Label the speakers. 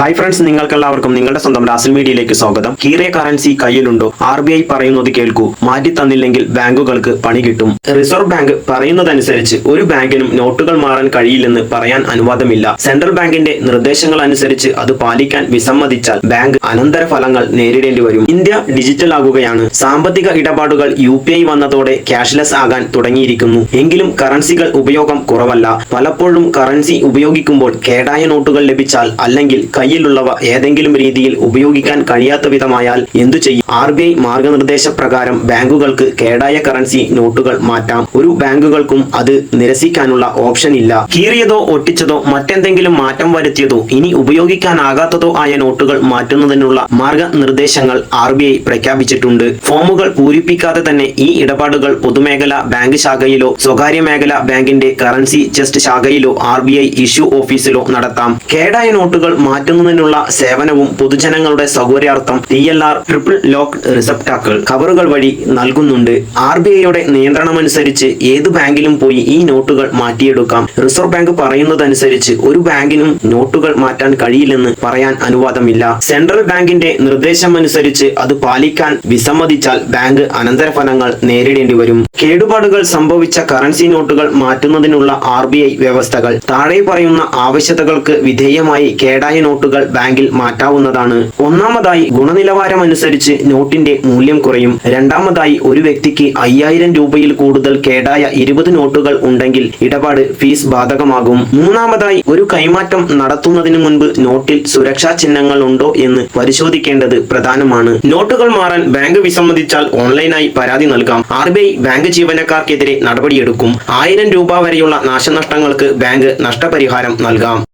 Speaker 1: Hi friends നിങ്ങൾക്കെല്ലാവർക്കും നിങ്ങളുടെ സ്വന്തം റാസൽ മീഡിയയിലേക്ക് സ്വാഗതം. കീറിയ കറൻസി കയ്യിലുണ്ടോ? ആർ ബി ഐ പറയുന്നത് കേൾക്കൂ. മാറ്റി തന്നില്ലെങ്കിൽ ബാങ്കുകൾക്ക് പണി കിട്ടും. റിസർവ് ബാങ്ക് പറയുന്നതനുസരിച്ച് ഒരു ബാങ്കിനും നോട്ടുകൾ മാറാൻ കഴിയില്ലെന്ന് പറയാൻ അനുവാദമില്ല. സെൻട്രൽ ബാങ്കിന്റെ നിർദ്ദേശങ്ങൾ അനുസരിച്ച് അത് പാലിക്കാൻ വിസമ്മതിച്ചാൽ ബാങ്ക് അനന്തര ഫലങ്ങൾ നേരിടേണ്ടി വരും. ഇന്ത്യ ഡിജിറ്റൽ ആകുകയാണ്. സാമ്പത്തിക ഇടപാടുകൾ യു പി ഐ വന്നതോടെ ക്യാഷ്ലെസ് ആകാൻ തുടങ്ങിയിരിക്കുന്നു. എങ്കിലും കറൻസികൾ ഉപയോഗം കുറവല്ല. പലപ്പോഴും കറൻസി ഉപയോഗിക്കുമ്പോൾ കേടായ നോട്ടുകൾ ലഭിച്ചാൽ അല്ലെങ്കിൽ കയ്യിലുള്ളവ ഏതെങ്കിലും രീതിയിൽ ഉപയോഗിക്കാൻ കഴിയാത്ത വിധമായാൽ എന്തു ചെയ്യും? ആർ ബി ഐ മാർഗനിർദ്ദേശ പ്രകാരം ബാങ്കുകൾക്ക് കേടായ കറൻസി നോട്ടുകൾ മാറ്റാം. ഒരു ബാങ്കുകൾക്കും അത് നിരസിക്കാനുള്ള ഓപ്ഷൻ ഇല്ല. കീറിയതോ ഒട്ടിച്ചതോ മറ്റെന്തെങ്കിലും മാറ്റം വരുത്തിയതോ ഇനി ഉപയോഗിക്കാനാകാത്തതോ ആയ നോട്ടുകൾ മാറ്റുന്നതിനുള്ള മാർഗനിർദ്ദേശങ്ങൾ ആർ ബി ഐ പ്രഖ്യാപിച്ചിട്ടുണ്ട്. ഫോമുകൾ പൂരിപ്പിക്കാതെ തന്നെ ഈ ഇടപാടുകൾ പൊതുമേഖല ബാങ്ക് ശാഖയിലോ സ്വകാര്യ മേഖല ബാങ്കിന്റെ കറൻസി ചെസ്റ്റ് ശാഖയിലോ ആർ ഇഷ്യൂ ഓഫീസിലോ നടത്താം. കേടായ നോട്ടുകൾ മാറ്റുന്നതിനുള്ള സേവനവും പൊതുജനങ്ങളുടെ സൗകര്യാർത്ഥം T L R triple lock റിസപ്റ്റാക്കൾ കവറുകൾ വഴി നൽകുന്നുണ്ട്. ആർ ബി ഐയുടെ നിയന്ത്രണമനുസരിച്ച് ഏത് ബാങ്കിലും പോയി ഈ നോട്ടുകൾ മാറ്റിയെടുക്കാം. റിസർവ് ബാങ്ക് പറയുന്നതനുസരിച്ച് ഒരു ബാങ്കിനും നോട്ടുകൾ മാറ്റാൻ കഴിയില്ലെന്ന് പറയാൻ അനുവാദമില്ല. സെൻട്രൽ ബാങ്കിന്റെ നിർദ്ദേശമനുസരിച്ച് അത് പാലിക്കാൻ വിസമ്മതിച്ചാൽ ബാങ്ക് അനന്തരഫലങ്ങൾ നേരിടേണ്ടി വരും. കേടുപാടുകൾ സംഭവിച്ച കറൻസി നോട്ടുകൾ മാറ്റുന്നതിനുള്ള ആർ വ്യവസ്ഥകൾ. താഴെ പറയുന്ന ആവശ്യതകൾക്ക് വിധേയമായി കേടായ നോട്ടുകൾ ബാങ്കിൽ മാറ്റാവുന്നതാണ്. ഒന്നാമതായി ഗുണനിലവാരം അനുസരിച്ച് നോട്ടിന്റെ മൂല്യം കുറയും. രണ്ടാമതായി ഒരു വ്യക്തിക്ക് അയ്യായിരം രൂപയിൽ കൂടുതൽ കേടായ ഇരുപത് നോട്ടുകൾ ഉണ്ടെങ്കിൽ ഇടപാട് ഫീസ് ബാധകമാകും. മൂന്നാമതായി ഒരു കൈമാറ്റം നടത്തുന്നതിന് മുൻപ് നോട്ടിൽ സുരക്ഷാ ചിഹ്നങ്ങൾ ഉണ്ടോ എന്ന് പരിശോധിക്കേണ്ടത് പ്രധാനമാണ്. നോട്ടുകൾ മാറാൻ ബാങ്ക് വിസമ്മതിച്ചാൽ ഓൺലൈനായി പരാതി നൽകാം. ആർ ബി ഐ ബാങ്ക് ജീവനക്കാർക്കെതിരെ നടപടിയെടുക്കും. ആയിരം രൂപ വരെയുള്ള നാശനഷ്ടങ്ങൾക്ക് ബാങ്ക് നഷ്ടപരിഹാരം നൽകാം.